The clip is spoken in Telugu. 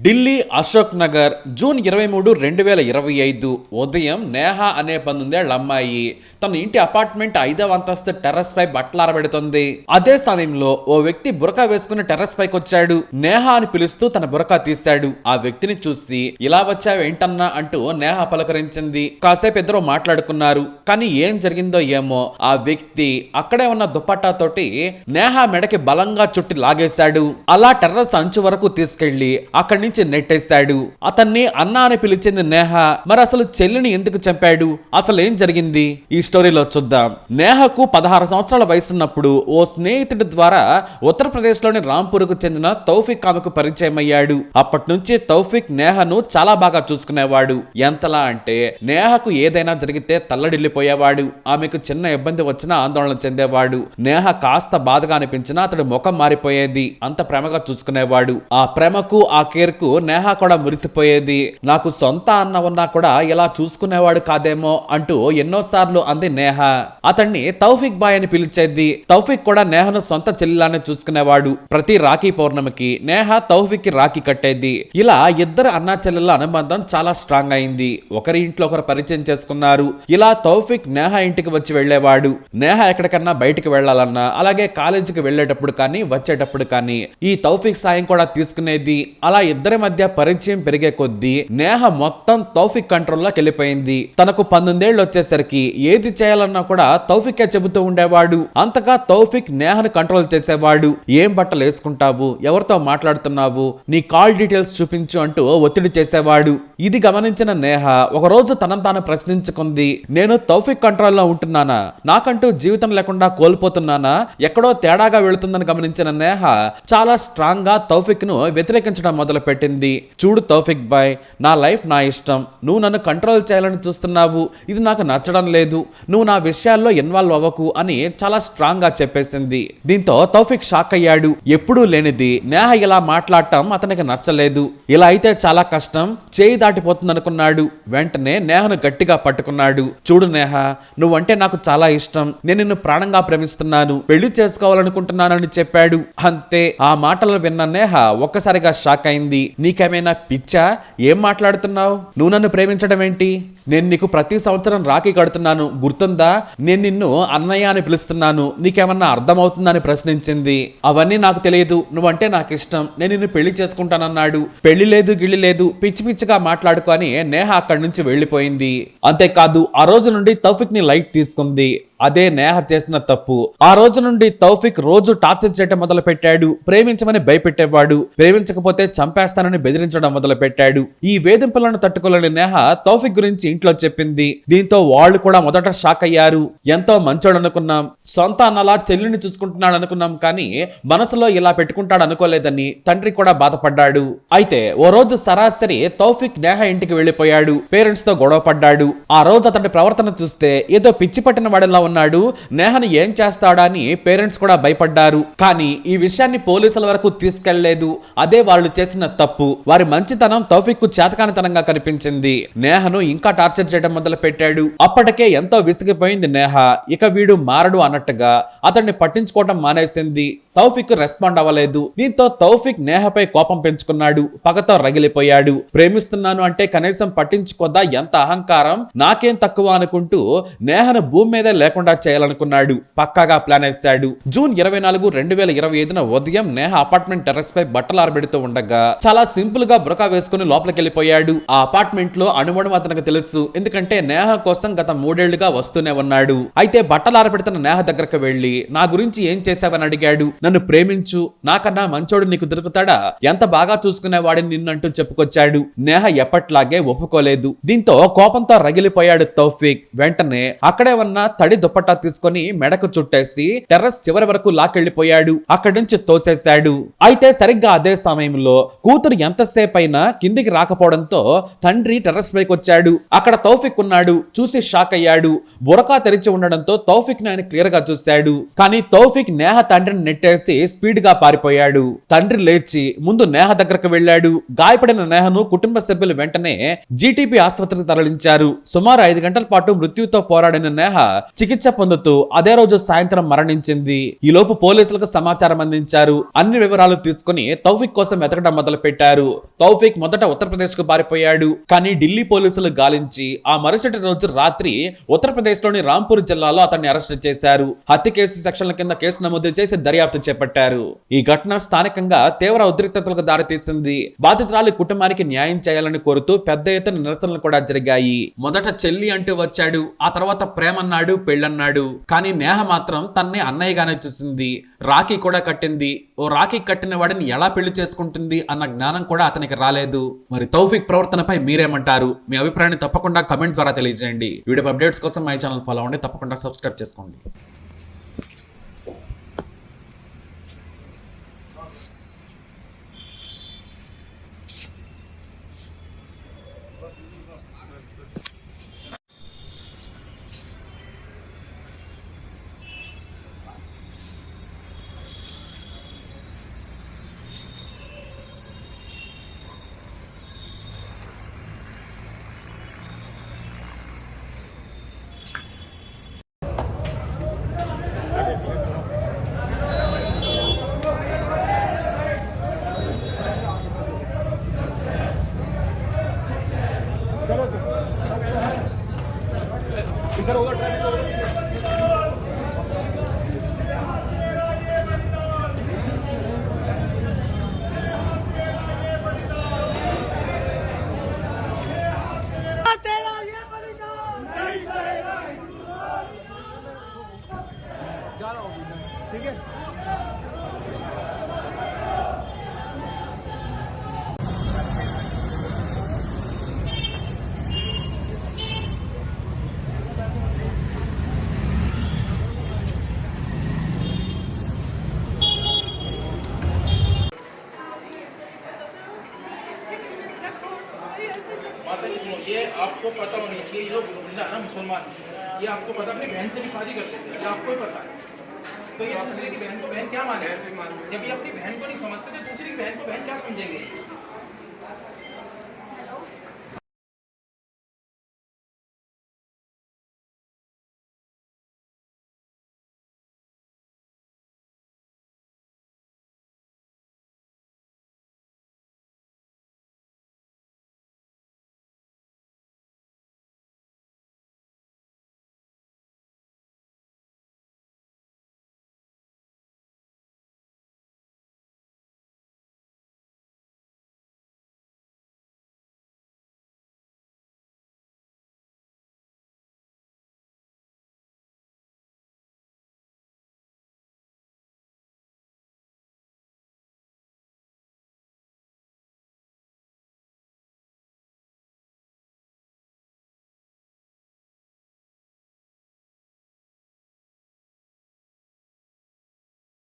ఢిల్లీ అశోక్ నగర్ జూన్ ఇరవై మూడు రెండు వేల ఇరవై ఐదు ఉదయం నేహ అనే పంతొమ్మిదేళ్ళ అమ్మాయి తన ఇంటి అపార్ట్మెంట్ ఐదవ అంతస్తు టెర్రస్ పై బట్టలారబెడుతుంది అదే సమయంలో ఓ వ్యక్తి బురకా వేసుకుని టెర్రస్ పైకి వచ్చాడు. నేహ అని పిలుస్తూ తన బురకా తీశాడు. ఆ వ్యక్తిని చూసి ఇలా వచ్చావు ఏంటన్నా? అంటూ నేహ పలకరించింది. కాసేపు ఇద్దరు మాట్లాడుకున్నారు. కానీ ఏం జరిగిందో ఏమో ఆ వ్యక్తి అక్కడే ఉన్న దుప్పట్టా తోటి నేహ మెడకి బలంగా చుట్టి లాగేశాడు. అలా టెర్రస్ అంచు వరకు తీసుకెళ్ళి అక్కడి నుంచి నెట్టేస్తాడు. అతన్ని అన్న అని పిలిచింది నేహ మరి అసలు చెల్లిని ఎందుకు చంపాడు? అసలు ఏం జరిగింది? ఈ స్టోరీలో చూద్దాం. నేహకు పదహారు సంవత్సరాల వయసున్నప్పుడు ఓ స్నేహితుడి ద్వారా ఉత్తరప్రదేశ్లోని రాంపూర్కు చెందిన తౌఫిక్ ఆమెకు పరిచయం అయ్యాడు అప్పటి నుంచి తౌఫిక్ నేహను చాలా బాగా చూసుకునేవాడు. ఎంతలా అంటే నేహకు ఏదైనా జరిగితే తల్లడిల్లిపోయేవాడు. ఆమెకు చిన్న ఇబ్బంది వచ్చినా ఆందోళన చెందేవాడు. నేహ కాస్త బాధగా అనిపించినా అతడు ముఖం మారిపోయేది. అంత ప్రేమగా చూసుకునేవాడు. ఆ ప్రేమకు ఆ కేర్ కు నేహ కూడా మురిసిపోయేది. నాకు సొంత అన్న ఉన్నా కూడా ఇలా చూసుకునేవాడు కాదేమో అంటూ ఎన్నోసార్లు అంది నేహ. అతన్ని తౌఫిక్ బాయ్ అని పిలిచేది. తౌఫిక్ కూడా నేహను సొంత చెల్లిలానే చూసుకునేవాడు. ప్రతి రాఖీ పౌర్ణమికి నేహ తౌఫిక్కి రాఖీ కట్టేది. ఇలా ఇద్దరు అన్నా చెల్లెల అనుబంధం చాలా స్ట్రాంగ్ అయింది. ఒకరి ఇంట్లో ఒకరు పరిచయం చేసుకున్నారు. ఇలా తౌఫిక్ నేహ ఇంటికి వచ్చి వెళ్ళేవాడు. నేహ ఎక్కడికన్నా బయటికి వెళ్ళాలన్నా అలాగే కాలేజీకి వెళ్ళేటప్పుడు కానీ వచ్చేటప్పుడు కానీ ఈ తౌఫిక్ సాయం కూడా తీసుకునేది. అలా ఇద్దరి మధ్య పరిచయం పెరిగే కొద్దీ నేహ మొత్తం తౌఫిక్ కంట్రోల్లోకి వెళ్ళిపోయింది. తనకు పంతొమ్మిదేళ్ళు వచ్చేసరికి ఏది చేయాలన్నా కూడా తౌఫికే చెబుతూ ఉండేవాడు. అంతగా తౌఫిక్ నేహను కంట్రోల్ చేసేవాడు. ఏం బట్టలు వేసుకుంటావు? ఎవరితో మాట్లాడుతున్నావు? నీ కాల్ డీటెయిల్స్ చూపించు అంటూ ఒత్తిడి చేసేవాడు. ఇది గమనించిన నేహ ఒకరోజు తనను తాను ప్రశ్నించుకుంది. నేను తౌఫిక్ కంట్రోల్లో ఉంటున్నానా? నాకంటూ జీవితం లేకుండా కోల్పోతున్నానా? ఎక్కడో తేడాగా వెళుతుందని గమనించిన నేహ చాలా స్ట్రాంగ్గా తౌఫిక్ను వ్యతిరేకించడం మొదలు పెట్టింది. చూడు తౌఫిక్ బాయ్ నా లైఫ్ నా ఇష్టం. నువ్వు నన్ను కంట్రోల్ చేయాలని చూస్తున్నావు. ఇది నాకు నచ్చడం లేదు. నువ్వు నా విషయాల్లో ఇన్వాల్వ్ అవ్వకు అని చాలా స్ట్రాంగ్గా చెప్పేసింది. దీంతో తౌఫిక్ షాక్ అయ్యాడు. ఎప్పుడూ లేనిది నేహ ఇలా మాట్లాడటం అతనికి నచ్చలేదు. ఇలా అయితే చాలా కష్టం. చేయి దాటిపోతుంది అనుకున్నాడు వెంటనే నేహను గట్టిగా పట్టుకున్నాడు. చూడు నేహ నువ్వంటే నాకు చాలా ఇష్టం. నేను నిన్ను ప్రాణంగా ప్రేమిస్తున్నాను. పెళ్ళి చేసుకోవాలనుకుంటున్నానని చెప్పాడు. అంతే. ఆ మాటలు విన్న నేహ ఒక్కసారిగా షాక్ అయింది. నీకేమైనా పిచ్చా? ఏం మాట్లాడుతున్నావు? నువ్వు నన్ను ప్రేమించడం ఏంటి? నేను నీకు ప్రతి సంవత్సరం రాఖీ కడుతున్నాను. గుర్తుందా? నేను నిన్ను అన్నయ్య అని పిలుస్తున్నాను. నీకేమన్నా అర్థమవుతుందని ప్రశ్నించింది. అవన్నీ నాకు తెలియదు. నువ్వంటే నాకు ఇష్టం నేను నిన్ను పెళ్ళి చేసుకుంటానన్నాడు. పెళ్ళి లేదు గిళ్ళి లేదు. పిచ్చి పిచ్చిగా మాట్లాడుకొని నేహ అక్కడి నుంచి వెళ్ళిపోయింది. అంతేకాదు ఆ రోజు నుండి తౌఫిక్ని లైట్ తీసుకుంది. అదే నేహ చేసిన తప్పు. ఆ రోజు నుండి తౌఫిక్ రోజు టార్చర్ చేయటం మొదలు పెట్టాడు ప్రేమించమని భయపెట్టేవాడు. ప్రేమించకపోతే చంపేస్తానని బెదిరించడం మొదలు పెట్టాడు ఈ వేధింపులను తట్టుకోలేని నేహ తౌఫిక్ గురించి ఇంట్లో చెప్పింది. దీంతో వాళ్ళు కూడా మొదట షాక్ అయ్యారు. ఎంతో మంచోడు అనుకున్నాం. సొంత అన్నలా చెల్లిని చూసుకుంటున్నాడు అనుకున్నాం కానీ మనసులో ఇలా పెట్టుకుంటాడు అనుకోలేదని తండ్రి కూడా బాధపడ్డాడు. అయితే ఓ రోజు సరాసరి తౌఫిక్ నేహ ఇంటికి వెళ్ళిపోయాడు. పేరెంట్స్తో గొడవ పడ్డాడు. ఆ రోజు అతడి ప్రవర్తన చూస్తే ఏదో పిచ్చి పట్టిన వాడిలా ఉన్నాడు. నేహను ఏం చేస్తాడా అని పేరెంట్స్ కూడా భయపడ్డారు. కానీ ఈ విషయాన్ని పోలీసుల వరకు తీసుకెళ్ళలేదు అదే వాళ్ళు చేసిన తప్పు. వారి మంచితనం తౌఫిక్కు చేతకానితనంగా కనిపించింది. నేహను ఇంకా టార్చర్ చేయడం మొదలు పెట్టాడు అప్పటికే ఎంతో విసిగిపోయింది నేహ. ఇక వీడు మారడు అన్నట్టుగా అతన్ని పట్టించుకోవటం మానేసింది. తౌఫిక్ రెస్పాండ్ అవ్వలేదు. దీంతో తౌఫిక్ నేహపై కోపం పెంచుకున్నాడు. పగతో రగిలిపోయాడు. ప్రేమిస్తున్నాను అంటే కనీసం పట్టించుకోదా ఎంత అహంకారం. నాకేం తక్కువ అనుకుంటూ నేహను భూమి మీదే లేకుండా చేయాలనుకున్నాడు. పక్కాగా ప్లాన్ వేశాడు. జూన్ ఇరవై నాలుగు రెండు వేల ఇరవై ఐదున ఉదయం నేహ అపార్ట్మెంట్ టెర్రస్ పై బట్టలు ఆరబెడుతూ ఉండగా చాలా సింపుల్గా బురకా వేసుకుని లోపలికి వెళ్ళిపోయాడు. ఆ అపార్ట్మెంట్లో అణువణం అతనికి తెలుసు. ఎందుకంటే నేహ కోసం గత మూడేళ్ళుగా వస్తూనే ఉన్నాడు. అయితే బట్టలు ఆరబెడుతున్న నేహ దగ్గరకు వెళ్ళి నా గురించి ఏం చేశావని అడిగాడు. నన్ను ప్రేమించు. నాకన్నా మంచోడు నీకు దొరుకుతాడా? ఎంత బాగా చూసుకునేవాడిని నిన్నంటూ చెప్పుకొచ్చాడు. నేహ ఎప్పట్లాగే ఒప్పుకోలేదు. దీంతో కోపంతో రగిలిపోయాడు తౌఫిక్. వెంటనే అక్కడే ఉన్న తడి దుప్పట్టా తీసుకొని మెడకు చుట్టేసి టెర్రస్ చివరి వరకు లాకెళ్ళిపోయాడు అక్కడి నుంచి తోసేశాడు. అయితే సరిగ్గా అదే సమయంలో కూతురు ఎంతసేపు అయినా కిందికి రాకపోవడంతో తండ్రి టెర్రస్ పైకి వచ్చాడు. అక్కడ తౌఫిక్ ఉన్నాడు. చూసి షాక్ అయ్యాడు. బురకా తెరిచి ఉండడంతో తౌఫిక్ని ఆయన క్లియర్గా చూశాడు. కానీ తౌఫిక్ నేహ తండ్రిని నెట్టేసి స్పీడ్గా పారిపోయాడు. తండ్రి లేచి ముందు నేహ దగ్గరకు వెళ్ళాడు. గాయపడిన నేహను కుటుంబ సభ్యులు వెంటనే జీటీపీ ఆసుపత్రికి తరలించారు. సుమారు ఐదు గంటల పాటు మృత్యుతో పోరాడిన నేహ చికిత్స చికిత్స పొందుతూ అదే రోజు సాయంత్రం మరణించింది. ఈ లోపు పోలీసులకు సమాచారం అందించారు. అన్ని వివరాలు తీసుకుని తౌఫిక్ కోసం వెతకడం మొదలు పెట్టారు తౌఫిక్ మొదట ఉత్తరప్రదేశ్కు పారిపోయాడు. కానీ ఢిల్లీ పోలీసులు గాలించి ఆ మరుసటి రోజు రాత్రి ఉత్తరప్రదేశ్లోని రాంపూర్ జిల్లాలో అతన్ని అరెస్ట్ చేశారు. హత్య కేసు సెక్షన్ల కింద కేసు నమోదు చేసి దర్యాప్తు చేపట్టారు. ఈ ఘటన స్థానికంగా తీవ్ర ఉద్రిక్తతలకు దారితీసింది. బాధితురాలి కుటుంబానికి న్యాయం చేయాలని కోరుతూ పెద్ద ఎత్తున నిరసనలు కూడా జరిగాయి. మొదట చెల్లి అంటూ వచ్చాడు. ఆ తర్వాత ప్రేమన్నాడు పెళ్ళి పెళ్ళన్నాడు కానీ నేహ మాత్రం తన్నే అన్నయ్యగానే చూసింది. రాఖీ కూడా కట్టింది. ఓ రాఖీ కట్టిన వాడిని ఎలా పెళ్ళి చేసుకుంటుంది అన్న జ్ఞానం కూడా అతనికి రాలేదు. మరి తౌఫిక్ ప్రవర్తనపై మీరేమంటారు? మీ అభిప్రాయాన్ని తప్పకుండా కమెంట్ ద్వారా తెలియజేయండి. వీడియో అప్డేట్స్ కోసం మై ఛానల్ ఫాలో అవ్వండి. తప్పకుండా సబ్స్క్రైబ్ చేసుకోండి. ठीक है? आपको पता होनी चाहिए, ये लोग ना मुसलमान, ये आपको पता, अपनी बहन से भी शादी कर लेते हैं, ये आपको ही पता है। तो ये दूसरे की बहन को बहन क्या माने? जब ये अपनी बहन को नहीं समझते तो दूसरी बहन को बहन क्या समझेंगे?